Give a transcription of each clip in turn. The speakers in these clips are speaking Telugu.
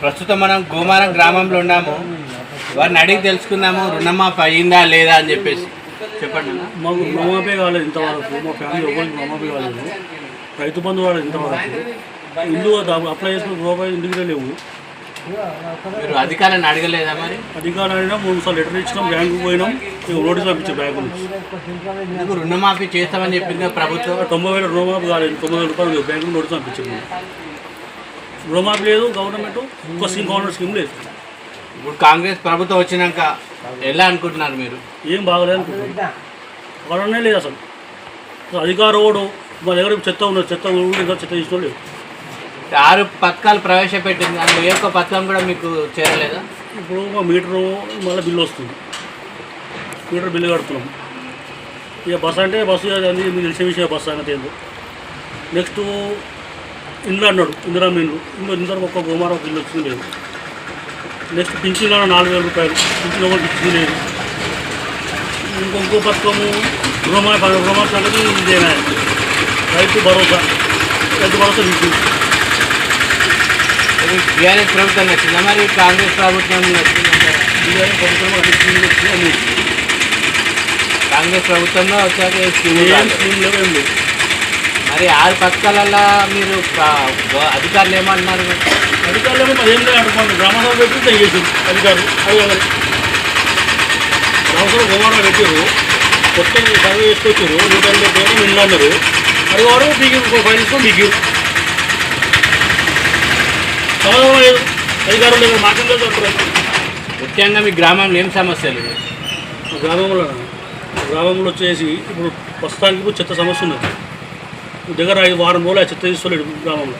ప్రస్తుతం మనం గోమారం గ్రామంలో ఉన్నాము. వారిని అడిగి తెలుసుకుందాము రుణమాఫీ అయ్యిందా లేదా అని చెప్పేసి. చెప్పండి. మాకు రుణమాఫీ కాలేదు ఇంతవరకు. మా ఫ్యామిలీ ఎవరికి రుణమాఫీ కాలేదు. రైతు బంధు వాడు ఇంతవరకు. ఇల్లు అప్లై చేసుకున్న రూపాయలు ఇంటికి లేవు మీరు అధికారులను అడగలేదా మరి? అధికారులు అయినా మూడు సార్లు లెటర్ ఇచ్చినాం బ్యాంకుకి పోయినాం నోటీస్ పంపించాం బ్యాంకు నుంచి. రుణమాఫీ చేస్తామని చెప్పింది ప్రభుత్వం? తొంభై వేల రుణమాఫీ కాలేదు తొంభై వేల రూపాయలు బ్యాంకు నోటీస్ పంపించాము రుణమాఫీ లేదు గవర్నమెంట్ ఒక స్కీమ్ గవర్నమెంట్ స్కీమ్ లేదు. ఇప్పుడు కాంగ్రెస్ ప్రభుత్వం వచ్చినాక ఎలా అనుకుంటున్నారు మీరు? ఏం బాగలేదు అనుకుంటున్నాం కరోనా లేదు అసలు. అధికారం కూడా మా దగ్గర చెత్త ఉన్నది? చెత్త ఇంకా చెత్త తీసుకో లేదు. ఆరు పథకాలు ప్రవేశపెట్టింది. అందులో ఏ ఒక్క పథకం కూడా మీకు చేరలేదా? ఇప్పుడు మా మీటరు మళ్ళీ బిల్లు వస్తుంది. మీటర్ బిల్లు కడుతున్నాం. ఇక బస్ అంటే బస్సు అది మీకు తెలిసే విషయం బస్సు అనేది ఏందో. నెక్స్ట్ ఇండ్లు అన్నాడు ఇందిరా ఇందులో ఇందరం ఒక్క గోమారం ఒక ఇల్లు వచ్చింది లేదు. నెక్స్ట్ పింఛన్ అన్న నాలుగు వేల రూపాయలు పింఛన్ ఒకటి ఇచ్చింది లేదు. ఇంకో ఇంకో పథకము రుణమా రుణమా సంగతి ఇదేనా రైతు భరోసా రైతు భరోసా ఇచ్చింది బీఆర్ఎస్ ప్రభుత్వం నచ్చిందా మరి కాంగ్రెస్ ప్రభుత్వం నచ్చిందంటారా ఇదే ప్రభుత్వం వచ్చింది అన్ని ఇచ్చింది. కాంగ్రెస్ ప్రభుత్వంలో వచ్చాక స్కీమ్ ఏం. స్కీమ్ లేవు ఏం లేవు. మరి ఆరు పథకాలల్లో మీరు అధికారులు ఏమంటున్నారు అధికారులు మరి ఏం లేదు అంటున్నాను గ్రామసభ పెట్టి దయచేసి అధికారులు. అది గ్రామసభ గుమారా పెట్టారు. కొత్త సర్వే చేసుకొచ్చారు నూట ఎనభై పేరు నిన్న అన్నారు అది వాడు మీకు తీసుకొని మీకు సమాధానం లేదు. అధికారులు లేదు అంటారు ముఖ్యంగా మీ గ్రామంలో ఏం సమస్యలు? గ్రామంలో గ్రామంలో వచ్చేసి ఇప్పుడు ప్రస్తుతానికి చెత్త సమస్య ఉన్నది. దగ్గర ఐదు వారం రోజులు ఆ చెత్త తీసుకోలేడు గ్రామంలో.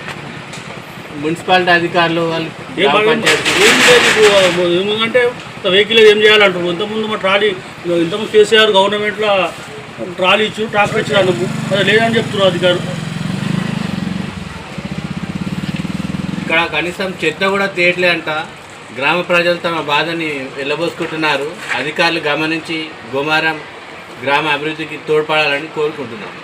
మున్సిపాలిటీ అధికారులు వాళ్ళు ఏం ఏం లేదు ఏమంటే వెహికల్ ఏం చేయాలంటారు? ఇంతకుముందు మా ట్రాలీ ఇంతకుముందు కేసీఆర్ గవర్నమెంట్లో ట్రాలీ ఇచ్చు ట్రాక్టర్ ఇచ్చారు అందుకు అది లేదని చెప్తున్నారు అధికారులు. ఇక్కడ కనీసం చెత్త కూడా తీయట్లేదంట గ్రామ ప్రజలు తమ బాధని వెళ్ళబోసుకుంటున్నారు అధికారులు గమనించి గుమారం గ్రామ అభివృద్ధికి తోడ్పడాలని కోరుకుంటున్నాను